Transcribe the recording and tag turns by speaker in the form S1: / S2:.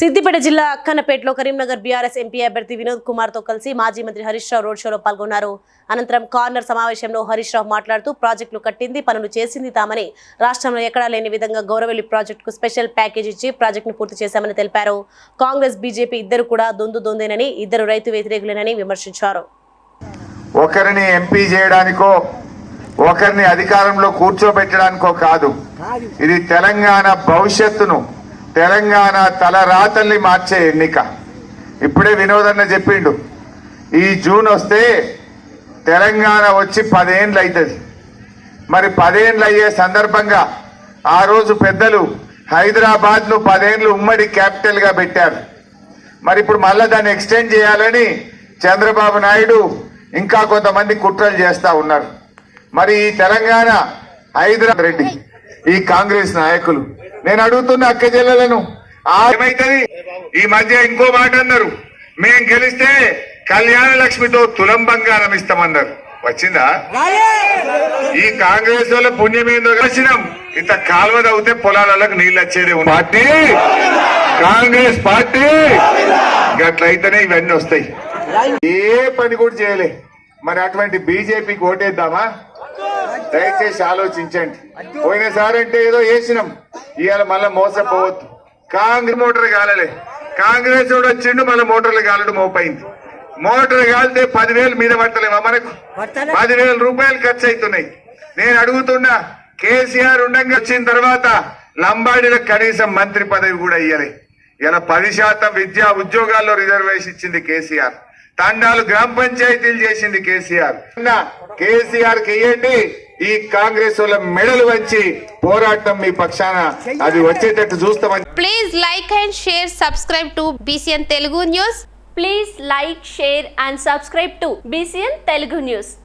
S1: సిద్దిపేట జిల్లా అక్కన్నపేటలో Karimnagar BRS MP అభ్యర్థి వినోద్ కుమార్తో కలిసి మాజీ మంత్రి హరీష్ రావు రోడ్ షోలో పాల్గొన్నారు. అనంతరం కార్నర్ సమావేశంలో హరీష్ రావు మాట్లాడుతూ ప్రాజెక్టులు కట్టింది పనులు చేసింది తామని రాష్ట్రంలో ఎక్కడా లేని విధంగా గౌరవెల్లి ప్రాజెక్టుకు స్పెషల్ ప్యాకేజ్ ఇచ్చి ప్రాజెక్టును పూర్తి చేశామని తెలిపారు. కాంగ్రెస్ బీజేపీ ఇద్దరు కూడా దొందు దొందేనని ఇద్దరు రైతు వ్యతిరేకులేనని విమర్శించారు.
S2: ఒకరిని ఎంపీ చేయడానికో ఒకరిని అధికారంలో కూర్చోబెట్టడానికో కాదు. ఇది తెలంగాణ భవిష్యత్తును తెలంగాణ తలరాతల్ని మార్చే ఎన్నిక. ఇప్పుడే వినోదన్న చెప్పిండు. ఈ జూన్ వస్తే తెలంగాణ వచ్చి పదేండ్లు అవుతుంది మరి పదేండ్లు అయ్యే సందర్భంగా ఆ రోజు పెద్దలు హైదరాబాద్ను పదేండ్లు ఉమ్మడి క్యాపిటల్గా పెట్టారు. మరి ఇప్పుడు మళ్ళా దాన్ని ఎక్స్టెండ్ చేయాలని చంద్రబాబు నాయుడు ఇంకా కొంతమంది కుట్రలు చేస్తూ ఉన్నారు. మరి ఈ తెలంగాణ హైదరాబాద్ రెడ్డి ఈ కాంగ్రెస్ నాయకులు నేను అడుగుతున్న అక్క జిల్లలను ఏమైతుంది? ఈ మధ్య ఇంకో మాట అన్నారు. మేం గెలిస్తే కళ్యాణ లక్ష్మితో తులం బంగారం ఇస్తామన్నారు. వచ్చిందా? ఈ కాంగ్రెస్ వాళ్ళ పుణ్యం ఏందో వచ్చినాం ఇంత కాలువ తవ్వితే పొలాలకు నీళ్ళు వచ్చేది ఉంది. పార్టీ! కాంగ్రెస్ పార్టీ! గట్లయితేనే ఇవన్నీ వస్తాయి. ఏ పని కూడా చేయలే. మరి అటువంటి బీజేపీకి ఓటేద్దామా? దయచేసి ఆలోచించండి. పోయినసారి అంటే ఏదో వేసినాం ఇవాళ మళ్ళా మోసపోవద్దు. కాంగ్రెస్ మోటార్ కాలలే. కాంగ్రెస్ వాడు వచ్చిండు మళ్ళీ మోటార్లు కాలడు మోపైంది. మోటార్ కాలితే పదివేలు మీద పట్టలేమా మనకు? పదివేల రూపాయలు ఖర్చు అవుతున్నాయి నేను అడుగుతున్నా కేసీఆర్ ఉండంగా వచ్చిన తర్వాత లంబాడీలకు కనీసం మంత్రి పదవి కూడా ఇయ్యలే. ఇలా పది శాతం విద్యా ఉద్యోగాల్లో రిజర్వేషన్ ఇచ్చింది కేసీఆర్. తండాలు గ్రామ పంచాయతీలు చేసింది కేసీఆర్. కేసీఆర్కి ఈ కాంగ్రెస్ వాళ్ళ మెడలు వచ్చి పోరాటం మీ పక్షాన. అది వచ్చేటట్టు చూస్తామని.
S3: Please like and share subscribe to BCN Telugu news
S4: please like share and subscribe to BCN Telugu news